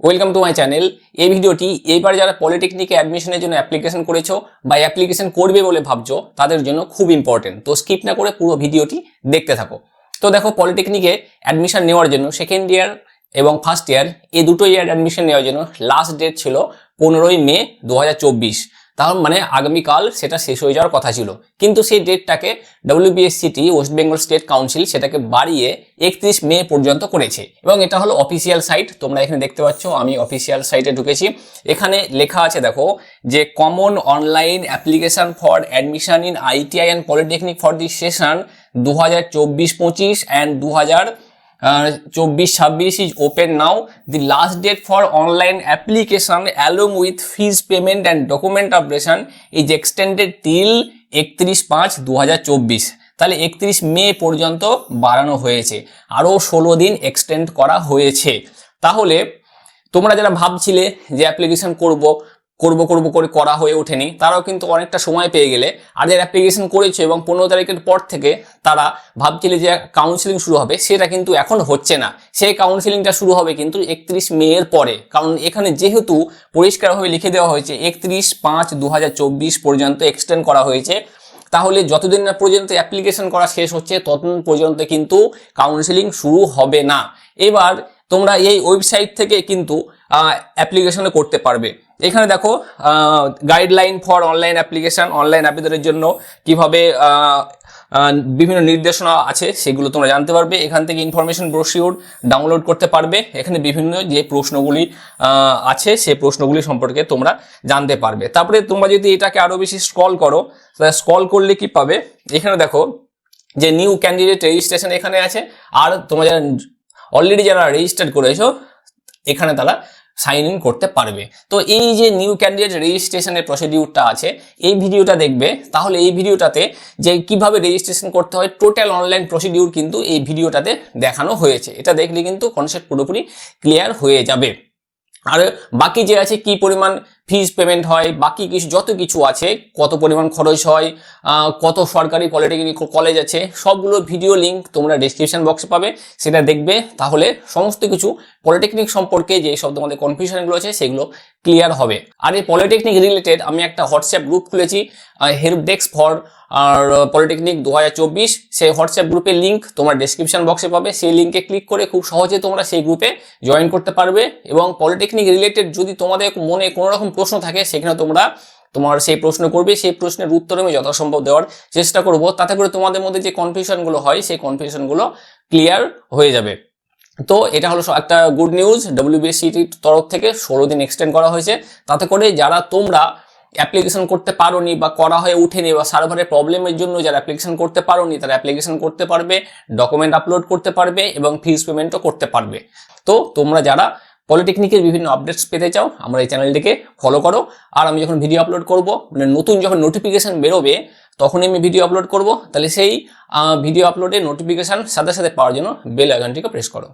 Welcome to my channel এই ভিডিওটি এইবার যারা পলিটেকনিকে অ্যাডমিশনের জন্য অ্যাপ্লিকেশন করেছ বা অ্যাপ্লিকেশন করবে বলে ভাবছ, তাদের জন্য খুব ইম্পর্টেন্ট তো স্কিপ না করে পুরো ভিডিওটি দেখতে থাকো। তো দেখো পলিটেকনিকে অ্যাডমিশন নেওয়ার জন্য সেকেন্ড ইয়ার এবং ফার্স্ট ইয়ার এই দুটো ইয়ার অ্যাডমিশন নেওয়ার জন্য লাস্ট ডেট ছিল পনেরোই মে দু হাজার চব্বিশ। তার মানে আগামীকাল সেটা শেষ হয়ে যাওয়ার কথা ছিল। কিন্তু সেই ডেটটাকে WBSCT West Bengal state council সেটাকে বাড়িয়ে একত্রিশ মে পর্যন্ত করেছে। এবং এটা হলো অফিসিয়াল সাইট তোমরা এখানে দেখতে পাচ্ছ, আমি অফিসিয়াল সাইটে ঢুকেছি। এখানে লেখা আছে, দেখো, যে common online application for admission in ITI and polytechnic for the session দু হাজার চব্বিশ পঁচিশ অ্যান্ড দু হাজার চব্বিশ ছাব্বিশ is open now the last date for online application along with fees payment and document updation is extended till একত্রিশ পাঁচ দু তাহলে একত্রিশ মে পর্যন্ত বাড়ানো হয়েছে। আরও ষোলো দিন এক্সটেন্ড করা হয়েছে। তাহলে তোমরা যারা ভাবছিলে যে অ্যাপ্লিকেশন করব করব করব করে করা হয়ে ওঠেনি। তারাও কিন্তু অনেকটা সময় পেয়ে গেলে আর যারা অ্যাপ্লিকেশন করেছে এবং পনেরো তারিখের পর থেকে তারা ভাবছিলে যে কাউন্সিলিং শুরু হবে, সেটা কিন্তু এখন হচ্ছে না। সেই কাউন্সিলিংটা শুরু হবে কিন্তু একত্রিশ মে এর পরে। কারণ এখানে যেহেতু পরিষ্কারভাবে লিখে দেওয়া হয়েছে, একত্রিশ পাঁচ দু পর্যন্ত এক্সটেন্ড করা হয়েছে। তাহলে যতদিন না পর্যন্ত অ্যাপ্লিকেশন করা শেষ হচ্ছে, ততদিন পর্যন্ত কিন্তু কাউন্সিলিং শুরু হবে না। এবার তোমরা এই ওয়েবসাইট থেকে কিন্তু অ্যাপ্লিকেশনে করতে পারবে। এখানে দেখো guideline for online application online আবেদনের জন্য কীভাবে বিভিন্ন নির্দেশনা আছে, সেগুলো তোমরা জানতে পারবে। এখান থেকে ইনফরমেশন ব্রোশিওর ডাউনলোড করতে পারবে। এখানে বিভিন্ন যে প্রশ্নগুলি আছে, সে প্রশ্নগুলি সম্পর্কে তোমরা জানতে পারবে। তারপরে তোমরা যদি এটাকে আরও বেশি স্ক্রল করো তাহলে স্ক্রল করলে কি পাবে? এখানে দেখো, যে নিউ ক্যান্ডিডেট রেজিস্ট্রেশন এখানে আছে, আর তোমরা যারা অলরেডি যারা রেজিস্টার করেছ, এখানে তারা সাইন ইন করতে পারবে। তো এই যে নিউ ক্যান্ডিডেট রেজিস্ট্রেশনের প্রসিডিউরটা আছে, এই ভিডিওটা দেখবে। তাহলে এই ভিডিওটাতে যে কীভাবে রেজিস্ট্রেশন করতে হয় টোটাল অনলাইন প্রসিডিউর কিন্তু এই ভিডিওটাতে দেখানো হয়েছে। এটা দেখলে কিন্তু কনসেপ্ট পুরোপুরি ক্লিয়ার হয়ে যাবে। আর বাকি যে আছে, কি পরিমাণ ফিজ পেমেন্ট হয়, বাকি কিছু, যত কিছু আছে, কত পরিমাণ খরচ হয় কত সরকারি পলিটেকনিক কলেজ আছে, সবগুলো ভিডিও লিঙ্ক তোমরা ডিসক্রিপশন বক্সে পাবে, সেটা দেখবে, তাহলে সমস্ত কিছু পলিটেকনিক সম্পর্কে যে সব তোমাদের কনফিউশনগুলো আছে, সেগুলো ক্লিয়ার হবে। আর এই পলিটেকনিক রিলেটেড আমি একটা হোয়াটসঅ্যাপ গ্রুপ খুলেছি হেল্প ডেস্ক ফর আর পলিটেকনিক দু হাজার চব্বিশ, সেই হোয়াটসঅ্যাপ গ্রুপের লিঙ্ক তোমার ডেসক্রিপশন বক্সে পাবে, সেই লিঙ্কে ক্লিক করে খুব সহজে তোমরা সেই গ্রুপে জয়েন করতে পারবে, এবং পলিটেকনিক রিলেটেড যদি তোমাদের মনে কোনো রকম প্রশ্ন থাকে, সেখানে তোমরা তোমার সেই প্রশ্ন করবে, সেই প্রশ্নের উত্তর আমি যথাসম্ভব দেওয়ার চেষ্টা করব। তাতে করে তোমাদের মধ্যে যে কনফিউশনগুলো হয়, সেই কনফিউশনগুলো ক্লিয়ার হয়ে যাবে। তো এটা হলো একটা গুড নিউজ ডব্লিউবিএসসিটির তরফ থেকে ষোলো দিন এক্সটেন্ড করা হয়েছে। তাতে করে যারা তোমরা অ্যাপ্লিকেশন করতে পারোনি বা করা হয়ে উঠেনি বা সার্ভারের প্রবলেমের জন্য যারা অ্যাপ্লিকেশন করতে পারোনি, তারা অ্যাপ্লিকেশন করতে পারবে ডকুমেন্ট আপলোড করতে পারবে এবং ফিস পেমেন্টও করতে পারবে। তো তোমরা যারা পলিটেকনিকের বিভিন্ন আপডেটস পেতে চাও, আমরা এই চ্যানেলটিকে ফলো করো। আর আমি যখন ভিডিও আপলোড করব মানে নতুন যখন নোটিফিকেশান বেরোবে, তখনই আমি ভিডিও আপলোড করব। তাহলে সেই ভিডিও আপলোডের নোটিফিকেশান সাথে সাথে পাওয়ার জন্য বেল আইকনটিকে প্রেস করো।